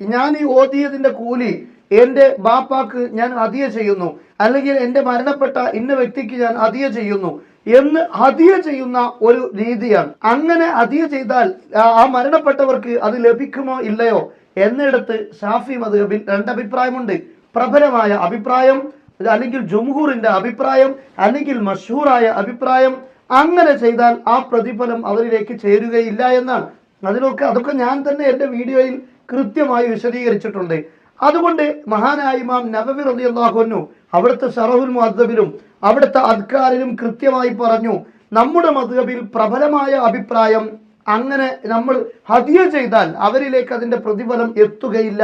ഞാൻ ഈ ഓതിയതിന്റെ കൂലി എന്റെ ബാപ്പാക്ക് ഞാൻ അതിയ ചെയ്യുന്നു. അല്ലെങ്കിൽ എന്റെ മരണപ്പെട്ട ഇന്ന വ്യക്തിക്ക് ഞാൻ അതിയ ചെയ്യുന്നു എന്ന് അതിയ ചെയ്യുന്ന ഒരു രീതിയാണ്. അങ്ങനെ അതിയ ചെയ്താൽ ആ- ആ മരണപ്പെട്ടവർക്ക് അത് ലഭിക്കുമോ ഇല്ലയോ എന്നിടത്ത് ഷാഫി മധുബിൻ രണ്ടഭിപ്രായമുണ്ട് പ്രബലമായ അഭിപ്രായം അല്ലെങ്കിൽ ജംഹൂറിന്റെ അഭിപ്രായം അല്ലെങ്കിൽ മഷൂറായ അഭിപ്രായം. അങ്ങനെ ചെയ്താൽ ആ പ്രതിഫലം അവരിലേക്ക് ചേരുകയില്ല എന്നാണ്. അതിനൊക്കെ അതൊക്കെ ഞാൻ തന്നെ എന്റെ വീഡിയോയിൽ കൃത്യമായി വിശദീകരിച്ചിട്ടുണ്ട്. അതുകൊണ്ട് മഹാനായ ഇമാം നബവി റളിയല്ലാഹു അവിടുത്തെ ഷറഹുൽ മുഅദ്ദബിലും അവിടുത്തെ അദ്കാരിലും കൃത്യമായി പറഞ്ഞു നമ്മുടെ മദ്ഹബിൽ പ്രബലമായ അഭിപ്രായം അങ്ങനെ നമ്മൾ ഹദിയ ചെയ്താൽ അവരിലേക്ക് അതിന്റെ പ്രതിഫലം എത്തുകയില്ല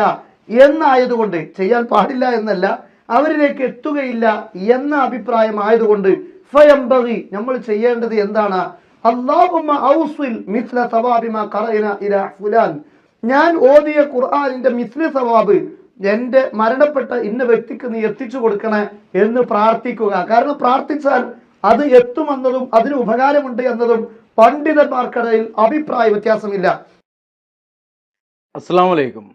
എന്നായതുകൊണ്ട് ചെയ്യാൻ പാടില്ല എന്നല്ല അവരിലേക്ക് എത്തുകയില്ല എന്ന അഭിപ്രായം ആയതുകൊണ്ട് നമ്മൾ ചെയ്യേണ്ടത് എന്താണ്? അല്ലാഹുമ്മ ഔസിൽ മിസ്ല സവാബിമ കറയിന ഇലാ ഫുലാൻ ഞാൻ ഓതിയ ഖുർആനിന്റെ മിസ്ലി സവാബ് എന്റെ മരണപ്പെട്ട ഇന്ന വ്യക്തിക്ക് നീ എത്തിച്ചു കൊടുക്കണേ എന്ന് പ്രാർത്ഥിക്കുക. കാരണം പ്രാർത്ഥിച്ചാൽ അത് എത്തുമെന്നതും അതിന് ഉപകാരമുണ്ട് എന്നതും പണ്ഡിതന്മാർക്കിടയിൽ അഭിപ്രായ വ്യത്യാസമില്ല. അസ്സാം വലൈക്കും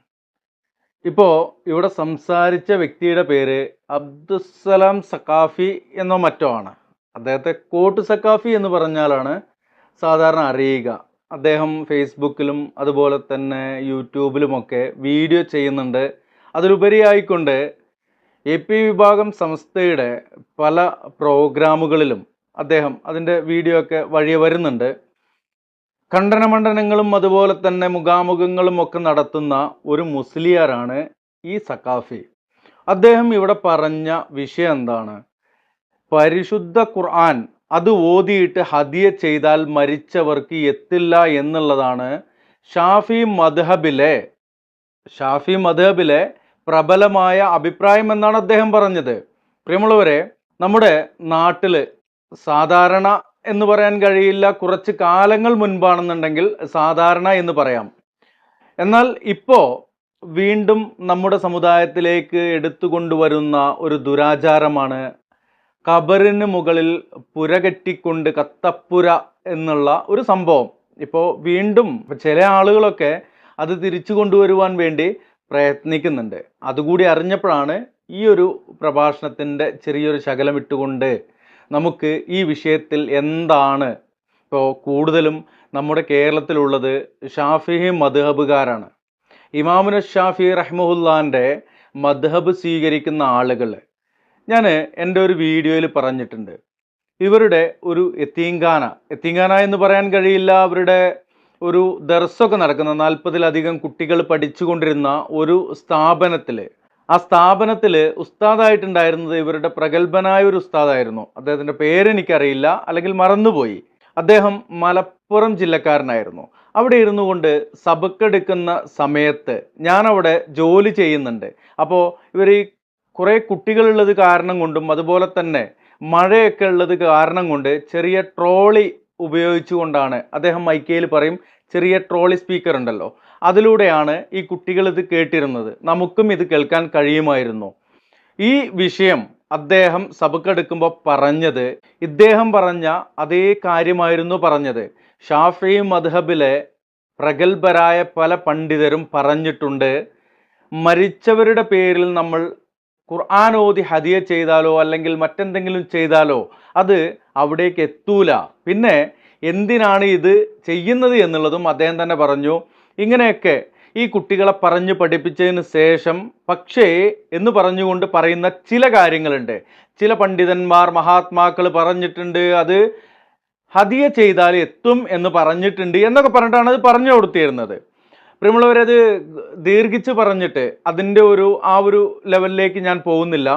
ഇവിടെ സംസാരിച്ച വ്യക്തിയുടെ പേര് അബ്ദുസലാം സക്കാഫി എന്നോ മറ്റോ ആണ്. അദ്ദേഹത്തെ കോട്ട് സക്കാഫി എന്ന് പറഞ്ഞാലാണ് സാധാരണ അറിയുക. അദ്ദേഹം ഫേസ്ബുക്കിലും അതുപോലെ തന്നെ യൂട്യൂബിലുമൊക്കെ വീഡിയോ ചെയ്യുന്നുണ്ട്. അതിലുപരിയായിക്കൊണ്ട് എ പി വിഭാഗം സംസ്ഥയുടെ പല പ്രോഗ്രാമുകളിലും അദ്ദേഹം അതിന്റെ വീഡിയോ ഒക്കെ വഴി വരുന്നുണ്ട്. ഖണ്ഡനമണ്ഡനങ്ങളും അതുപോലെ തന്നെ മുഖാമുഖങ്ങളും ഒക്കെ നടത്തുന്ന ഒരു മുസ്ലിയാരാണ് ഈ സക്കാഫി അദ്ദേഹം ഇവിടെ പറഞ്ഞ വിഷയം എന്താണ്? പരിശുദ്ധ ഖുർആൻ അത് ഓതിയിട്ട് ഹദിയ ചെയ്താൽ മരിച്ചവർക്ക് എത്തില്ല എന്നുള്ളതാണ് ഷാഫി മദ്ഹബിലെ ഷാഫി മദ്ഹബിലെ പ്രബലമായ അഭിപ്രായം എന്നാണ് അദ്ദേഹം പറഞ്ഞത്. പ്രിയമുള്ളവരെ നമ്മുടെ നാട്ടിൽ സാധാരണ എന്ന് പറയാൻ കഴിയില്ല കുറച്ച് കാലങ്ങൾ മുൻപാണെന്നുണ്ടെങ്കിൽ സാധാരണ എന്ന് പറയാം. എന്നാൽ ഇപ്പോൾ വീണ്ടും നമ്മുടെ സമുദായത്തിലേക്ക് എടുത്തുകൊണ്ടുവരുന്ന ഒരു ദുരാചാരമാണ് കബറിന് മുകളിൽ പുര കെട്ടിക്കൊണ്ട് കത്തപ്പുര എന്നുള്ള ഒരു സംഭവം. ഇപ്പോൾ വീണ്ടും ചില ആളുകളൊക്കെ അത് തിരിച്ചു കൊണ്ടുവരുവാൻ വേണ്ടി പ്രയത്നിക്കുന്നുണ്ട്. അതുകൂടി അറിഞ്ഞപ്പോഴാണ് ഈ ഒരു പ്രഭാഷണത്തിന്റെ ചെറിയൊരു ശകലം ഇട്ടുകൊണ്ട് നമുക്ക് ഈ വിഷയത്തിൽ എന്താണ് ഇപ്പോൾ കൂടുതലും നമ്മുടെ കേരളത്തിലുള്ളത് ഷാഫി മദ്ഹബുകാരാണ്. ഇമാമുന ഷാഫി റഹ്മുല്ലാന്റെ മദ്ഹബ് സ്വീകരിക്കുന്ന ആളുകൾ ഞാൻ എന്റെ ഒരു വീഡിയോയിൽ പറഞ്ഞിട്ടുണ്ട്. ഇവരുടെ ഒരു എത്തീങ്കാന. എത്തീങ്കാന എന്ന് പറയാൻ കഴിയില്ല. അവരുടെ ഒരു ദർസൊക്കെ നടക്കുന്ന നാൽപ്പതിലധികം കുട്ടികൾ പഠിച്ചുകൊണ്ടിരുന്ന ഒരു സ്ഥാപനത്തിൽ ആ സ്ഥാപനത്തിൽ ഉസ്താദായിട്ടുണ്ടായിരുന്നത് ഇവരുടെ പ്രഗത്ഭനായ ഒരു ഉസ്താദായിരുന്നു. അദ്ദേഹത്തിന്റെ പേരെനിക്കറിയില്ല അല്ലെങ്കിൽ മറന്നുപോയി. അദ്ദേഹം മലപ്പുറം ജില്ലക്കാരനായിരുന്നു. അവിടെ ഇരുന്നു കൊണ്ട് സബക്കെടുക്കുന്ന സമയത്ത് ഞാനവിടെ ജോലി ചെയ്യുന്നുണ്ട്. അപ്പോൾ ഇവർ ഈ കുറേ കുട്ടികളുള്ളത് കാരണം കൊണ്ടും അതുപോലെ തന്നെ മഴയൊക്കെ ഉള്ളത് കാരണം കൊണ്ട് ചെറിയ ട്രോളി ഉപയോഗിച്ചുകൊണ്ടാണ് അദ്ദേഹം മൈക്കയിൽ പറയും ചെറിയ ട്രോളി സ്പീക്കർ ഉണ്ടല്ലോ. അതിലൂടെയാണ് ഈ കുട്ടികൾ ഇത് കേട്ടിരുന്നത്. നമുക്കും ഇത് കേൾക്കാൻ കഴിയുമായിരുന്നു. ഈ വിഷയം അദ്ദേഹം സഭക്കെടുക്കുമ്പോൾ പറഞ്ഞത് ഇദ്ദേഹം പറഞ്ഞ അതേ കാര്യമായിരുന്നു പറഞ്ഞത്. ഷാഫി മദ്ഹബിലെ പ്രഗത്ഭരായ പല പണ്ഡിതരും പറഞ്ഞിട്ടുണ്ട് മരിച്ചവരുടെ പേരിൽ നമ്മൾ ഖുർആൻ ഓതി ഹദിയ ചെയ്താലോ അല്ലെങ്കിൽ മറ്റെന്തെങ്കിലും ചെയ്താലോ അത് അവിടേക്ക് എത്തൂല. പിന്നെ എന്തിനാണ് ഇത് ചെയ്യുന്നത് എന്നുള്ളതും അദ്ദേഹം തന്നെ പറഞ്ഞു. ഇങ്ങനെയൊക്കെ ഈ കുട്ടികളെ പറഞ്ഞു പഠിപ്പിച്ചതിന് ശേഷം പക്ഷേ എന്ന് പറഞ്ഞുകൊണ്ട് പറയുന്ന ചില കാര്യങ്ങളുണ്ട്. ചില പണ്ഡിതന്മാർ മഹാത്മാക്കൾ പറഞ്ഞിട്ടുണ്ട് അത് ഹതിയ ചെയ്താൽ എത്തും എന്ന് പറഞ്ഞിട്ടുണ്ട് എന്നൊക്കെ പറഞ്ഞിട്ടാണ് അത് പറഞ്ഞു കൊടുത്തിരുന്നത്. പ്രിയമുള്ളവരത് ദീർഘിച്ച് പറഞ്ഞിട്ട് അതിന്റെ ഒരു ആ ഒരു ലെവലിലേക്ക് ഞാൻ പോകുന്നില്ല.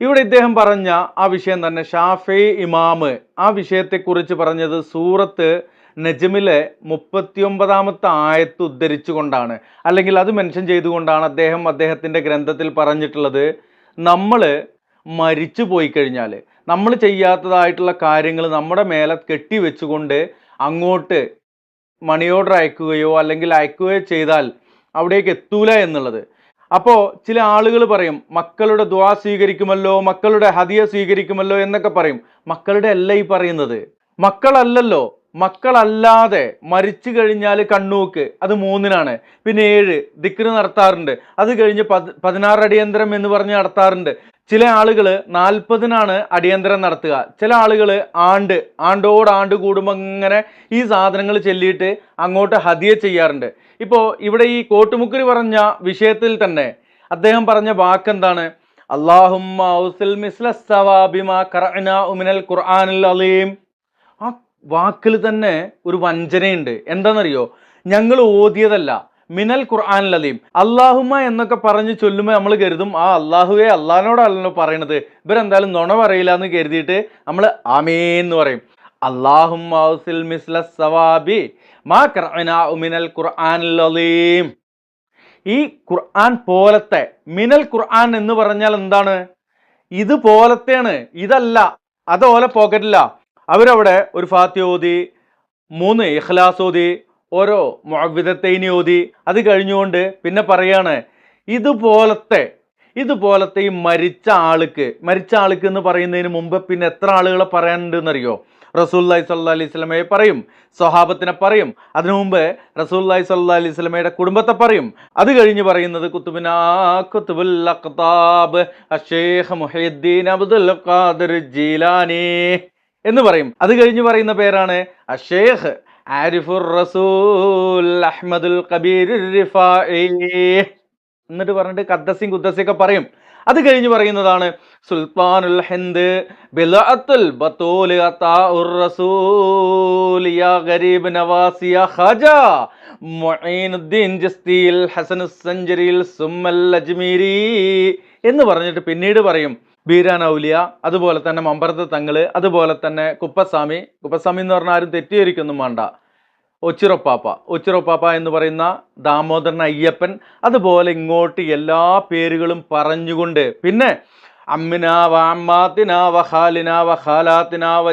ഇവിടെ ഇദ്ദേഹം പറഞ്ഞ ആ വിഷയം തന്നെ ഷാഫി ഇമാമ് ആ വിഷയത്തെക്കുറിച്ച് പറഞ്ഞത് സൂറത്ത് നജ്മിലെ മുപ്പത്തിയൊമ്പതാമത്തെ ആയത്ത് ഉദ്ധരിച്ചുകൊണ്ടാണ്. അല്ലെങ്കിൽ അത് മെൻഷൻ ചെയ്തുകൊണ്ടാണ് അദ്ദേഹം അദ്ദേഹത്തിന്റെ ഗ്രന്ഥത്തിൽ പറഞ്ഞിട്ടുള്ളത് നമ്മൾ മരിച്ചു പോയി കഴിഞ്ഞാൽ നമ്മൾ ചെയ്യാത്തതായിട്ടുള്ള കാര്യങ്ങൾ നമ്മുടെ മേലെ കെട്ടിവെച്ചുകൊണ്ട് അങ്ങോട്ട് മണി ഓർഡർ അയക്കുകയോ അല്ലെങ്കിൽ അയക്കുകയോ ചെയ്താൽ അവിടേക്ക് എത്തൂല എന്നുള്ളത്. അപ്പോൾ ചില ആളുകൾ പറയും മക്കളുടെ ദ്വാ സ്വീകരിക്കുമല്ലോ മക്കളുടെ ഹദിയ സ്വീകരിക്കുമല്ലോ എന്നൊക്കെ പറയും. മക്കളുടെ അല്ല ഈ പറയുന്നത്. മക്കളല്ലല്ലോ. മക്കളല്ലാതെ മരിച്ചു കഴിഞ്ഞാൽ കണ്ണൂക്ക് അത് മൂന്നിനാണ്. പിന്നെ ഏഴ് ദിക്റ് നടത്താറുണ്ട്. അത് കഴിഞ്ഞ് പത് പതിനാറ് അടിയന്തരം എന്ന് പറഞ്ഞ് നടത്താറുണ്ട്. ചില ആളുകൾ നാൽപ്പതിനാണ് അടിയന്തരം നടത്തുക. ചില ആളുകൾ ആണ്ട് ആണ്ടോടാണ്ട് കൂടുമ്പോൾ ഇങ്ങനെ ഈ സാധനങ്ങൾ ചെല്ലിയിട്ട് അങ്ങോട്ട് ഹദിയ ചെയ്യാറുണ്ട്. ഇപ്പോൾ ഇവിടെ ഈ കോട്ടുമുക്കരി പറഞ്ഞ വിഷയത്തിൽ തന്നെ അദ്ദേഹം പറഞ്ഞ വാക്കെന്താണ്? മിനൽ ഖുർആനിൽ അലീം. വാക്കിൽ തന്നെ ഒരു വഞ്ചനയുണ്ട്. എന്താണെന്നറിയോ? ഞങ്ങൾ ഓതിയതല്ല. മിനൽ ഖുർആൻ അലീം അള്ളാഹുമ എന്നൊക്കെ പറഞ്ഞ് ചൊല്ലുമ്പോൾ നമ്മൾ കരുതും ആ അള്ളാഹുവെ അള്ളഹാനോടല്ലോ പറയണത്. ഇവരെന്തായാലും നുണ പറയില്ല എന്ന് കരുതിയിട്ട് നമ്മൾ ആമേന്ന് പറയും. അള്ളാഹും മിസ്ല സവാബി മാ മിനൽ ഈ ഖുർആൻ പോലത്തെ മിനൽ ഖുർആൻ എന്ന് പറഞ്ഞാൽ എന്താണ്? ഇത് പോലത്തെയാണ് ഇതല്ല. അത് ഓല പോക്കറ്റില്ല അവരവിടെ ഒരു ഫാത്തിഹ ഓതി മൂന്ന് ഇഖ്ലാസ് ഓതി ഓരോ വിധത്തേനി ഓതി. അത് കഴിഞ്ഞുകൊണ്ട് പിന്നെ പറയാണ് ഇതുപോലത്തെ ഇതുപോലത്തെ ഈ മരിച്ച ആൾക്ക് മരിച്ച ആൾക്ക് എന്ന് പറയുന്നതിന് മുമ്പ് പിന്നെ എത്ര ആളുകളെ പറയാനുണ്ടെന്നറിയോ? റസൂല്ലായി സല്ലാ അലൈഹി സ്വലമയെ പറയും സ്വഹാബത്തിനെ പറയും അതിനു മുമ്പ് റസൂല്ലായി സല്ലാ അലൈഹി സ്വലമയുടെ കുടുംബത്തെ പറയും. അത് കഴിഞ്ഞ് പറയുന്നത് മുഹിയുദ്ദീൻ അബ്ദുൽ ഖാദിർ ജീലാനി. എന്ന് പറയും. അത് കഴിഞ്ഞ് പറയുന്ന പേരാണ് അഷേഖ്. ആരിഫുർ റസൂൽ അഹ്മദുൽ കബീർ എന്നിട്ട് പറഞ്ഞിട്ട് കദ്ദസിയും കുദ്ദസിയൊക്കെ പറയും. അത് കഴിഞ്ഞ് പറയുന്നതാണ് സുൽത്താനുൽ ഹിന്ദ് ബിലഅത്തുൽ ബത്തൂൽ അതാഉർ റസൂൽ യാ ഗരീബ് നവാസിയ ഖജ മുഈനുദ്ദീൻ ജസ്തിയിൽ ഹസനുസ് സഞ്ചരിയിൽ സുമ്മൽ അജ്മീരി എന്ന് പറഞ്ഞിട്ട് പിന്നീട് പറയും. ബീരാൻ ഔലിയ അതുപോലെ തന്നെ മമ്പറത്ത് തങ്ങൾ അതുപോലെ തന്നെ കുപ്പസ്വാമി. കുപ്പസ്വാമി എന്ന് പറഞ്ഞാൽ ആരും തെറ്റിദ്ധരിക്കൊന്നും വേണ്ട. ഒച്ചിറപ്പാപ്പ. ഒച്ചിറപ്പാപ്പ എന്ന് പറയുന്ന ദാമോദരൻ അയ്യപ്പൻ അതുപോലെ ഇങ്ങോട്ട് എല്ലാ പേരുകളും പറഞ്ഞുകൊണ്ട് പിന്നെ അമ്മിന വ അമ്മാത്തിന വ ഖാലിന വ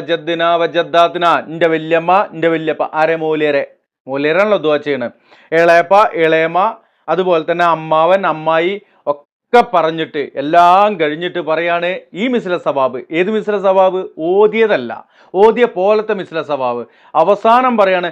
എന്റെ വല്യമ്മ എന്റെ വല്യപ്പ. ആരെ? മൂല്യരെ മൂല്യരാണല്ലോ ദുവാ ചെയ്യണത് ഇളയപ്പ ഇളയമ്മ അതുപോലെ തന്നെ അമ്മാവൻ അമ്മായി ഒക്കെ പറഞ്ഞിട്ട് എല്ലാം കഴിഞ്ഞിട്ട് പറയാണ് ഈ മിസ്ല സവാബ്. ഏത് മിസ്ല സവാബ്? ഓതിയതല്ല. ഓതിയ പോലത്തെ മിസ്ല സവാബ്. അവസാനം പറയാണ്.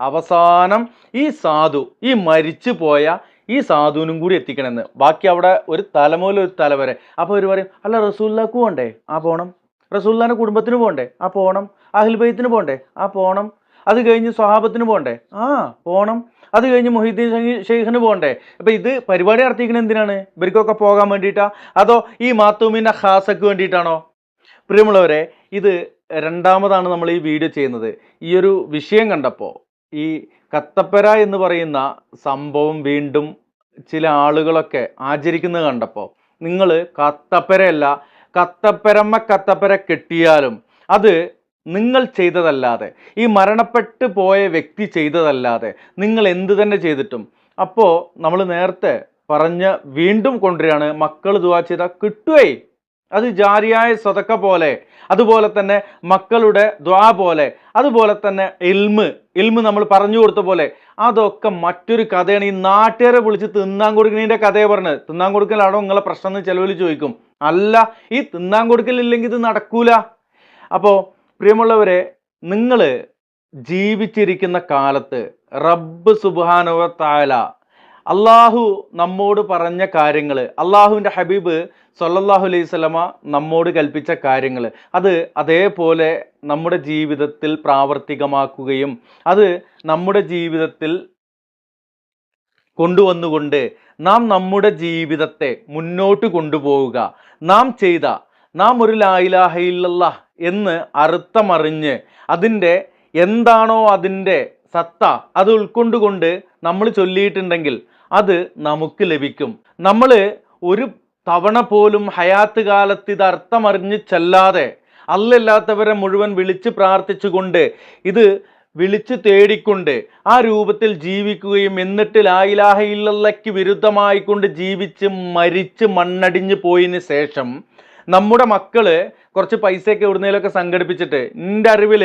അവസാനം ഈ സാധു ഈ മരിച്ചു പോയ ഈ സാധുവിനും കൂടി എത്തിക്കണമെന്ന്. ബാക്കി അവിടെ ഒരു തല മുതൽ ഒരു തല വരെ. അപ്പോൾ അവർ പറയും അല്ല റസൂല്ലാക്ക് പോകണ്ടേ ആ പോണം. റസൂല്ലാന്റെ കുടുംബത്തിന് പോകണ്ടേ ആ പോണം. അഹിൽ ബൈത്തിന് പോകണ്ടേ ആ പോണം. അത് കഴിഞ്ഞ് സ്വഹാബത്തിന് പോകണ്ടേ ആ പോണം. അത് കഴിഞ്ഞ് മൊഹീദ്ദീൻ ഷെയ്ഖ് ഷെയ്ഖിന് പോകണ്ടേ? അപ്പം ഇത് പരിപാടി നടത്തിയിരിക്കുന്നത് എന്തിനാണ്? ഇവർക്കൊക്കെ പോകാൻ വേണ്ടിയിട്ടാ? അതോ ഈ മാത്തൂമിന്റെ ഖാസക്ക് വേണ്ടിയിട്ടാണോ? പ്രിയമുള്ളവരെ ഇത് രണ്ടാമതാണ് നമ്മൾ ഈ വീഡിയോ ചെയ്യുന്നത്. ഈ ഒരു വിഷയം കണ്ടപ്പോൾ ഈ കത്തപ്പര എന്ന് പറയുന്ന സംഭവം വീണ്ടും ചില ആളുകളൊക്കെ ആചരിക്കുന്നത് കണ്ടപ്പോൾ നിങ്ങൾ കത്തപ്പരയല്ല കത്തപ്പരമ്മ കത്തപ്പര കെട്ടിയാലും അത് നിങ്ങൾ ചെയ്തതല്ലാതെ ഈ മരണപ്പെട്ട് പോയ വ്യക്തി ചെയ്തതല്ലാതെ നിങ്ങൾ എന്ത് തന്നെ ചെയ്തിട്ടും. അപ്പോൾ നമ്മൾ നേരത്തെ പറഞ്ഞ് വീണ്ടും കൊണ്ടുവരികയാണ് മക്കൾ ദുവാ ചെയ്താൽ കിട്ടുവേ. അത് ജാരിയായ സ്വതക്ക പോലെ അതുപോലെ തന്നെ മക്കളുടെ ദ്വാ പോലെ അതുപോലെ തന്നെ ഇൽമ് ഇൽമ് നമ്മൾ പറഞ്ഞു കൊടുത്ത പോലെ അതൊക്കെ മറ്റൊരു കഥയാണ്. ഈ നാട്ടുകാരെ വിളിച്ച് തിന്നാൻ കൊടുക്കുന്നതിന്റെ കഥയെ പറഞ്ഞത്. തിന്നാൻ കൊടുക്കലാണോ നിങ്ങളെ പ്രശ്നം എന്ന് ചിലവിൽ ചോദിക്കും. അല്ല ഈ തിന്നാൻ കൊടുക്കലില്ലെങ്കിൽ ഇത് നടക്കൂല. അപ്പോൾ പ്രിയമുള്ളവരെ നിങ്ങൾ ജീവിച്ചിരിക്കുന്ന കാലത്ത് റബ്ബ് സുബാനുവ താല അള്ളാഹു നമ്മോട് പറഞ്ഞ കാര്യങ്ങൾ അള്ളാഹുവിന്റെ ഹബീബ് സൊല്ലാഹു അലൈഹി സ്വലമ നമ്മോട് കൽപ്പിച്ച കാര്യങ്ങൾ അത് അതേപോലെ നമ്മുടെ ജീവിതത്തിൽ പ്രാവർത്തികമാക്കുകയും അത് നമ്മുടെ ജീവിതത്തിൽ കൊണ്ടുവന്നുകൊണ്ട് നാം നമ്മുടെ ജീവിതത്തെ മുന്നോട്ട് കൊണ്ടുപോവുക. നാം ചെയ്ത നാം ഒരു ലായിലാഹയില്ല എന്ന് അർത്ഥമറിഞ്ഞ് അതിന്റെ എന്താണോ അതിന്റെ സത്ത അത് ഉൾക്കൊണ്ടുകൊണ്ട് നമ്മൾ ചൊല്ലിയിട്ടുണ്ടെങ്കിൽ അത് നമുക്ക് ലഭിക്കും. നമ്മൾ ഒരു തവണ പോലും ഹയാത്ത് കാലത്ത് ഇത് അർത്ഥമറിഞ്ഞ് ചെല്ലാതെ അല്ലല്ലാത്തവരെ മുഴുവൻ വിളിച്ച് പ്രാർത്ഥിച്ചുകൊണ്ട് ഇത് വിളിച്ചു തേടിക്കൊണ്ട് ആ രൂപത്തിൽ ജീവിക്കുകയും എന്നിട്ട് ലായിലാഹയില്ലയ്ക്ക് വിരുദ്ധമായിക്കൊണ്ട് ജീവിച്ച് മരിച്ച് മണ്ണടിഞ്ഞു പോയതിന് ശേഷം നമ്മുടെ മക്കൾ കുറച്ച് പൈസയൊക്കെ എവിടുന്നേലൊക്കെ സംഘടിപ്പിച്ചിട്ട് എന്റെ അറിവിൽ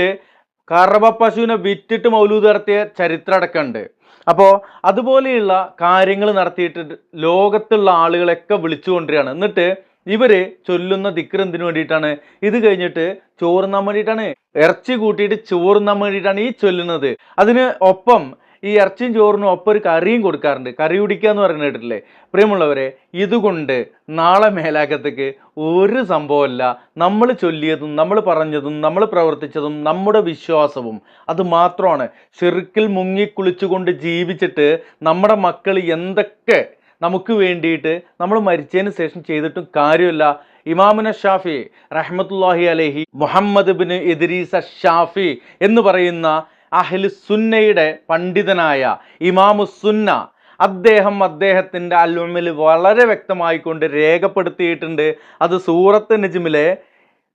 കറവ പശുവിനെ വിറ്റിട്ട് മൗലൂദ് നടത്തിയ ചരിത്രം അടക്കമുണ്ട്. അപ്പോൾ അതുപോലെയുള്ള കാര്യങ്ങൾ നടത്തിയിട്ട് ലോകത്തുള്ള ആളുകളൊക്കെ വിളിച്ചു എന്നിട്ട് ഇവർ ചൊല്ലുന്ന ദിക്ർ എന്തിനു വേണ്ടിയിട്ടാണ്? ഇത് കഴിഞ്ഞിട്ട് ചോറുന്നാൻ വേണ്ടിയിട്ടാണ്. ഇറച്ചി കൂട്ടിയിട്ട് ചോറുന്നാൻ വേണ്ടിയിട്ടാണ് ഈ ചൊല്ലുന്നത്. അതിന് ഒപ്പം ഈ ഇറച്ചിയും ചോറിനും ഒപ്പം ഒരു കറിയും കൊടുക്കാറുണ്ട്. കറി കുടിക്കുക എന്ന് പറയുന്നത് കേട്ടിട്ടില്ലേ? പ്രിയമുള്ളവരെ ഇതുകൊണ്ട് നാളെ മേലാക്കത്തേക്ക് ഒരു സംഭവമല്ല. നമ്മൾ ചൊല്ലിയതും നമ്മൾ പറഞ്ഞതും നമ്മൾ പ്രവർത്തിച്ചതും നമ്മുടെ വിശ്വാസവും അത് മാത്രമാണ്. ചെറുക്കിൽ മുങ്ങിക്കുളിച്ചുകൊണ്ട് ജീവിച്ചിട്ട് നമ്മുടെ മക്കൾ എന്തൊക്കെ നമുക്ക് വേണ്ടിയിട്ട് നമ്മൾ മരിച്ചതിന് ശേഷം ചെയ്തിട്ടും കാര്യമില്ല. ഇമാമുന ഷാഫി റഹ്മത്തുല്ലാഹി അലഹി മുഹമ്മദ് ബിൻ ഇദ്രീസ ഷാഫി എന്ന് പറയുന്ന അഹ്ലു സുന്നയുടെ പണ്ഡിതനായ ഇമാമു സുന്ന അദ്ദേഹം അദ്ദേഹത്തിന്റെ അല്ലുമിൽ വളരെ വ്യക്തമായി കൊണ്ട് രേഖപ്പെടുത്തിയിട്ടുണ്ട്. അത് സൂറത്ത് നജ്മിലെ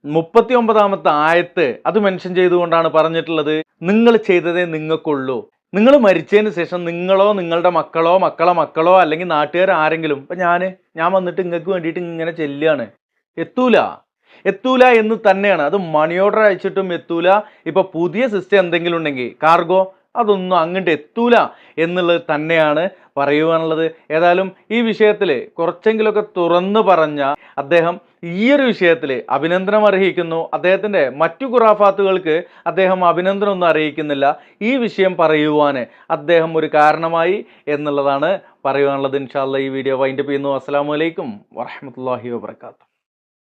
മുപ്പത്തി ഒമ്പതാമത്തെ ആയത്ത് അത് മെൻഷൻ ചെയ്തുകൊണ്ടാണ് പറഞ്ഞിട്ടുള്ളത്. നിങ്ങൾ ചെയ്തതേ നിങ്ങൾക്കുള്ളൂ. നിങ്ങൾ മരിച്ചതിന് ശേഷം നിങ്ങളോ നിങ്ങളുടെ മക്കളോ മക്കളെ മക്കളോ അല്ലെങ്കിൽ നാട്ടുകാർ ആരെങ്കിലും ഇപ്പം ഞാൻ ഞാൻ വന്നിട്ട് നിങ്ങൾക്ക് വേണ്ടിയിട്ട് ഇങ്ങനെ ചെല്ലുകയാണ്. എത്തൂല. എത്തൂല എന്ന് തന്നെയാണ്. അത് മണി ഓർഡർ അയച്ചിട്ടും എത്തൂല. ഇപ്പൊ പുതിയ സിസ്റ്റം എന്തെങ്കിലും ഉണ്ടെങ്കിൽ കാർഗോ അതൊന്നും അങ്ങോട്ട് എത്തൂല എന്നുള്ളത് തന്നെയാണ് പറയുവാനുള്ളത്. ഏതായാലും ഈ വിഷയത്തിൽ കുറച്ചെങ്കിലുമൊക്കെ തുറന്നു പറഞ്ഞ അദ്ദേഹം ഈ ഒരു വിഷയത്തിൽ അഭിനന്ദനം അർഹിക്കുന്നു. അദ്ദേഹത്തിന്റെ മറ്റു ഖുറാഫാത്തുകൾക്ക് അദ്ദേഹം അഭിനന്ദനമൊന്നും അറിയിക്കുന്നില്ല. ഈ വിഷയം പറയുവാൻ അദ്ദേഹം ഒരു കാരണമായി എന്നുള്ളതാണ് പറയുവാനുള്ളത്. ഇൻഷാല്ല ഈ വീഡിയോ വൈൻഡപ്പ് ചെയ്യുന്നു. അസ്സാം വലൈക്കും വാഹമത്തല്ലാഹി വാബർക്കാത്തു